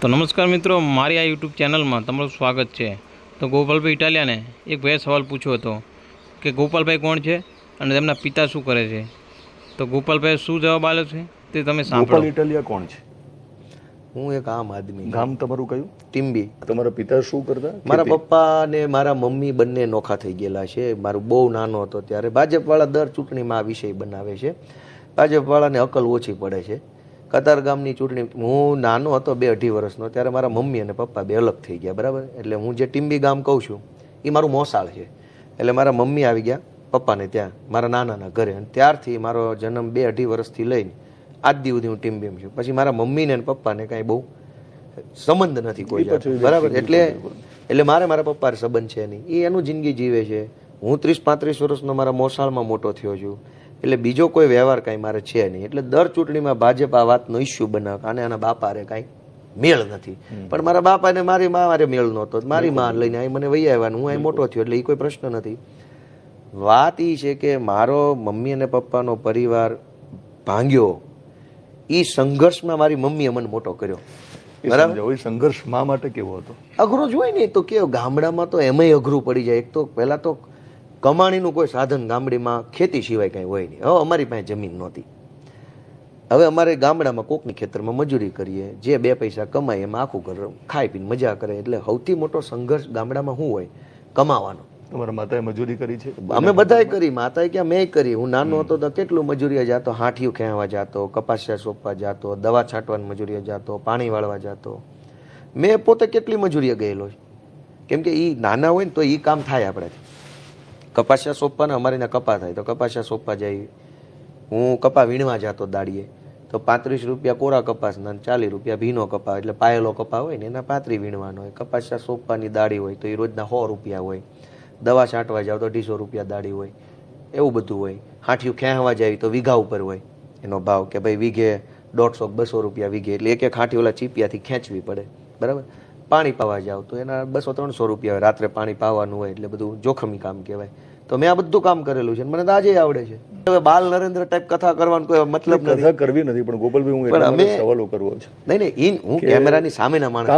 તો નમસ્કાર મિત્રો મારી આ યુટ્યુબ ચેનલમાં તમારું સ્વાગત છે. તો ગોપાલભાઈ ઇટાલિયાને એક ભાઈએ સવાલ પૂછ્યો હતો કે ગોપાલભાઈ કોણ છે અને તેમના પિતા શું કરે છે? તો ગોપાલભાઈ શું જવાબ આપ્યો છે તે તમે ગોપાલ સાંભળો ઇટાલિયા કોણ છે? હું એક આમ આદમી ગામ તમારું કયું? ટીમ્બી તમારા પિતા શું કરતા? મારા પપ્પા ને મારા મમ્મી બંને નોખા થઈ ગયેલા છે. મારું બહુ નાનો હતો ત્યારે. ભાજપવાળા દર ચૂંટણીમાં આ વિષય બનાવે છે. ભાજપવાળાને અકલ ઓછી પડે છે. કતાર ગામની ચૂંટણી હું નાનો હતો બે અઢી વર્ષનો ત્યારે મારા મમ્મી અને પપ્પા બે અલગ થઈ ગયા બરાબર? એટલે હું જે ટીમ્બી ગામ કહું છું એ મારું મોસાળ છે. એટલે મારા મમ્મી આવી ગયા પપ્પાને ત્યાં મારા નાનાના ઘરે. અને ત્યારથી મારો જન્મ બે અઢી વર્ષથી લઈને આજ દી સુધી હું ટીમ્બીમ છું. પછી મારા મમ્મીને અને પપ્પાને કાંઈ બહુ સંબંધ નથી કોઈ બરાબર? એટલે એટલે મારે મારા પપ્પા સંબંધ છે નહીં. એ એનું જિંદગી જીવે છે. હું ત્રીસ પાંત્રીસ વર્ષનો મારા મોસાળમાં મોટો થયો છું. એટલે બીજો કોઈ વ્યવહાર કાંઈ મારે છે નહીં. એટલે દર ચૂંટણીમાં ભાજપ આ વાતનો ઇસ્યુ બનાવે. અને આના બાપારે કાંઈ મેળ નથી. પણ મારા બાપાને મારી મા મારે મેળ નહોતો. મારી માં લઈને અહીં મને વહી આવ્યા હું અહીં મોટો થયો એટલે એ કોઈ પ્રશ્ન નથી. વાત એ છે કે મારો મમ્મી અને પપ્પાનો પરિવાર ભાંગ્યો. એ સંઘર્ષમાં મારી મમ્મીએ મને મોટો કર્યો. બરાબર? સંઘર્ષ મા માટે કેવો હતો? અઘરો જ હોય ને તો કેવો ગામડામાં તો એમાંય અઘરું પડી જાય. એક તો પહેલાં તો કમાણીનું કોઈ સાધન ગામડીમાં ખેતી સિવાય કાંઈ હોય નહીં. હવે અમારી પાસે જમીન નહોતી. હવે અમારે ગામડામાં કોકની ખેતરમાં મજૂરી કરીએ જે બે પૈસા કમાય એમાં આખું ઘર ખાઈ પીને મજા કરે. એટલે સૌથી મોટો સંઘર્ષ ગામડામાં શું હોય? કમાવાનો. તમારા માતાએ મજૂરી કરી છે? અમે બધાય કરી. માતાએ ક્યાં? મેં કરી. હું નાનો હતો તો કેટલું મજૂરીએ જાતો? હાંઠિયું ખેવા જાતો કપાસિયા સોંપવા જાતો દવા છાંટવાની મજૂરીએ જાતો પાણી વાળવા જાતો. મેં પોતે કેટલી મજૂરીએ ગયેલો કેમ કે એ નાના હોય ને તો એ કામ થાય આપણાથી. કપાસિયા સોંપવાના અમારે કપા થાય. તો કપાસિયા સોંપવા જાય. હું કપા વીણવા જતો દાડીએ. તો પાંત્રીસ રૂપિયા કોરા કપાસના ચાલીસ રૂપિયા ભીનો કપા એટલે પાયેલો કપા હોય ને એના પાંત્રી વીણવાનો હોય. કપાસિયા સોંપવાની દાડી હોય તો એ રોજના સો રૂપિયા હોય. દવા છાંટવા જાવ તો અઢીસો રૂપિયા દાડી હોય. એવું બધું હોય. હાંઠિયું ખેંચવા જાય તો વીઘા ઉપર હોય. એનો ભાવ કે ભાઈ વીઘે દોઢસો બસો રૂપિયા વીઘે. એટલે એક એક હાંઠી ઓલા ચીપિયાથી ખેંચવી પડે. બરાબર? પાણી પાવા જાવ તો એના બસો ત્રણસો રૂપિયા હોય. રાત્રે પાણી પાવાનું હોય એટલે બધું જોખમી કામ કહેવાય. તો મેં આ બધું કામ કરેલું છે મને તો આજે આવડે છે. હવે બાલ નરેન્દ્ર ટાઈપ કથા કરવાનો કોઈ મતલબ નથી. કથા કરવી નથી પણ ગોપાલભાઈ હું સવાલો કરવો છે. નહીં નહીં ઈ હું કેમેરાની સામેના માણસ.